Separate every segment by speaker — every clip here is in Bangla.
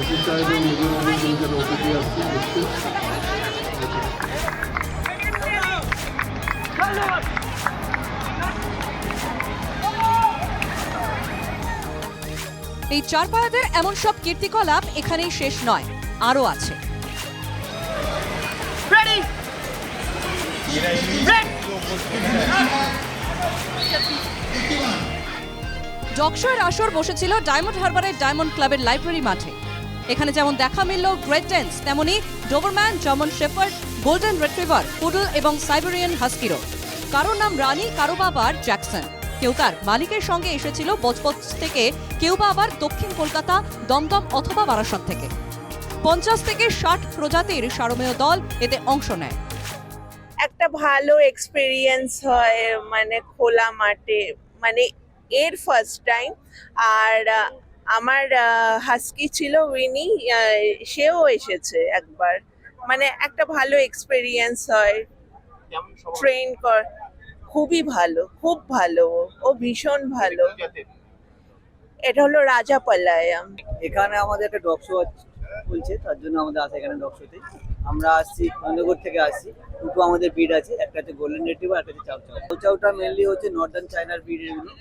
Speaker 1: আশিস সাহেবের নিজের অনেক যেন অতিথি আসছে দেখতে
Speaker 2: এই চারপায়াদের এমন সব কীর্তিকলাপ এখানেই শেষ নয় আরও আছে। ডকশোয়ের আসর বসেছিল ডায়মন্ড হারবারের ডায়মন্ড ক্লাবের লাইব্রেরি মাঠে। এখানে যেমন দেখা মিলল গ্রেট ডেন্স তেমনি Doberman German shepherd golden retriever poodle এবং সাইবেরিয়ান হাস্কিরো কারোর নাম রানী, কারও বাবার জ্যাকসন কেউ তার মালিকের সঙ্গে এসেছিল বচপচ থেকে, কেউ বা আবার দক্ষিণ কলকাতা, দমদম অথবা বারাসত থেকে। পঞ্চাশ থেকে ষাট প্রজাতির সারমেয় দল এতে অংশ নেয়।
Speaker 3: একটা ভালো এক্সপিরিয়েন্স হয় মানে খোলা মাঠে মানে এর ফার্স্ট টাইম আর আমার হাস্কি ছিল উইনি সেও এসেছে একবার। মানে একটা ভালো এক্সপেরিয়েন্স হয়। ট্রেন কর খুবই ভালো খুব ভালো ও। ভীষণ ভালো। এটা হলো রাজা পালায়াম।
Speaker 4: এখানে আমাদের একটা ডগ শো চলছে তার জন্য আমাদের আসে এখানে ডগ শোতে আমরা আসছি নন্দগর থেকে আসছি। দুটো আমাদের ব্রিড আছে একটা হচ্ছে গোল্ডেন রেটিভ আর একটা হচ্ছে চাউ চাউটা মেনলি হচ্ছে নর্দার্ন চায়নার ব্রিড এগুলো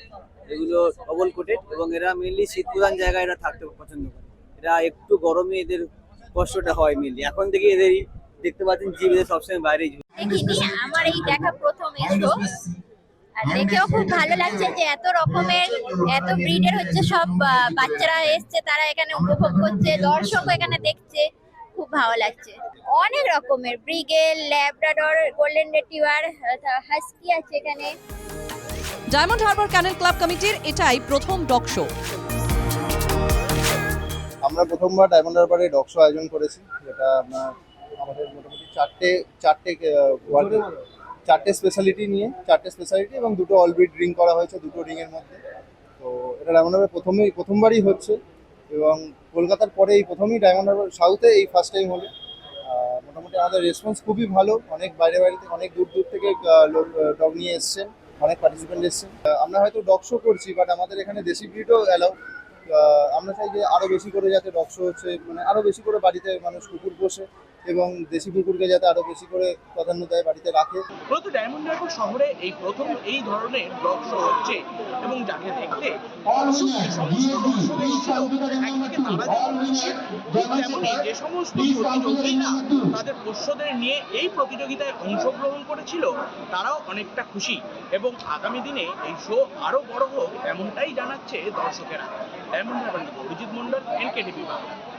Speaker 4: এগুলো ডবল কোটেড এবং এরা মেনলি শীত প্রধান জায়গায় এরা থাকতে পছন্দ করে। এরা একটু গরমে এদের কষ্টটা হয় মেনলি এখন থেকে এদেরই দেখতে পাচ্ছেন জিভ এদের সবসময় বাইরেই।
Speaker 5: দেখিনি আমার এই দেখা প্রথম এসো। দেখেও খুব ভালো লাগছে যে এত রকমের, এত ব্রিডের হচ্ছে সব বাচ্চারা এসছে, তারা এখানে উপভোগ করছে দর্শক এখানে দেখছে, খুব ভালো লাগছে। অনেক রকমের, beagle, Labrador, golden retriever husky আছে এখানে।
Speaker 2: ডায়মন্ড হারবার ক্যানেল ক্লাব কমিটির এটাই প্রথম ডগ শো।
Speaker 6: আমরা প্রথমবার ডায়মন্ড হারবারে ডগ শো আয়োজন করেছি। যেটা আপনার আমাদের মোটামুটি চারটে চারটে চারটে স্পেশালিটি নিয়ে চারটে স্পেশালিটি এবং দুটো অলবিট রিং করা হয়েছে দুটো রিংয়ের মধ্যে। তো এটা ডায়মন্ড হারবার প্রথমেই প্রথমবারই হচ্ছে এবং কলকাতার পরে এই প্রথমেই ডায়মন্ড হারবার সাউথে এই ফার্স্ট টাইম হলো। মোটামুটি আমাদের রেসপন্স খুবই ভালো। অনেক বাইরে বাইরে থেকে অনেক দূর দূর থেকে লোক ডগ নিয়ে এসছেন। অনেক পার্টিসিপেন্ট এসছেন। আমরা হয়তো ডগ শো করছি বাট আমাদের এখানে দেশি ব্রিডও অ্যালাউ আমরা চাই যে আরও বেশি করে যাতে ডগ শো হচ্ছে মানে আরও বেশি করে বাড়িতে মানুষ কুকুর পোষে। এবং দেশি কুকুরকে যাতে আরও বেশি করে প্রাধান্য দেয় বাড়িতে রাখে।
Speaker 7: মূলত ডায়মন্ড হারবার শহরে এই প্রথম এই ধরনের ব্লগ শো হচ্ছে এবং যাকে দেখতে যে সমস্ত প্রতিযোগীরা তাদের পোষ্যদের নিয়ে এই প্রতিযোগিতায় অংশগ্রহণ করেছিল তারাও অনেকটা খুশি এবং আগামী দিনে এই শো আরও বড় হোক এমনটাই জানাচ্ছে দর্শকেরা। Diamond Harbour Abhijit Mondal NKTV Bangla.